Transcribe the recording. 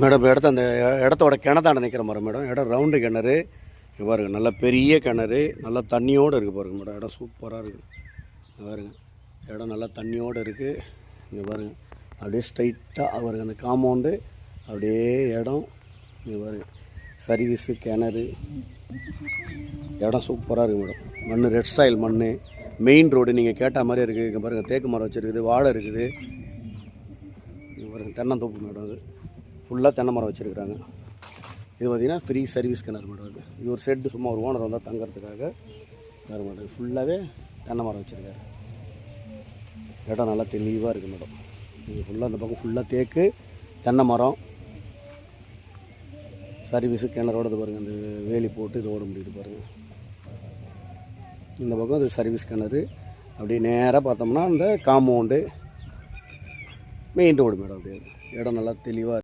Madam இப்போ இடத்த அந்த இடத்தோட கிணத்தாண்ட நிற்கிற மாதிரி மேடம். இடம் ரவுண்டு கிணறு. இங்கே பாருங்க நல்ல பெரிய கிணறு. நல்லா தண்ணியோடு இருக்குது பாருங்கள் மேடம். இடம் சூப்பராக இருக்குது இங்க பாருங்க இடம் நல்லா தண்ணியோடு இருக்குது இங்கே பாருங்க அப்படியே ஸ்ட்ரைட்டாக பாருங்க அந்த காம்பவுண்டு அப்படியே இடம். இங்கே பாருங்க சர்வீஸு கிணறு. இடம் சூப்பராக இருக்குது மேடம். மண் ரெட் ஸ்டைல் மண் மெயின் ரோடு நீங்கள் கேட்ட மாதிரி இருக்குது இங்கே பாருங்கள் தேக்கு மரம் வச்சுருக்குது வாழை இருக்குது. இங்கே பாருங்கள் தென்னந்தோப்பு மேடம் அது. ஃபுல்லாக தென்னை மரம் வச்சுருக்குறாங்க. இது பார்த்திங்கன்னா ஃப்ரீ சர்வீஸ் கிணறு மேடம் இது ஒரு ஷெட்டு சும்மா ஒரு ஓனர் வந்தால் தங்குறதுக்காக வேறு மாட்டேங்குது ஃபுல்லாகவே தென்னை மரம் வச்சுருக்காரு. இடம் நல்லா தெளிவாக இருக்குது மேடம் இது ஃபுல்லாக அந்த பக்கம் ஃபுல்லாக தேக்கு தென்னை மரம் சர்வீஸு கிணறோடது பாருங்கள் அந்த வேலி போட்டு இது ஓட முடியுது பாருங்கள் இந்த பக்கம் அது சர்வீஸ் கிணறு. அப்படியே நேராக பார்த்தோம்னா அந்த காம்பவுண்டு மெயின் ரோடு மேடம். அப்படியே இடம் நல்லா தெளிவாக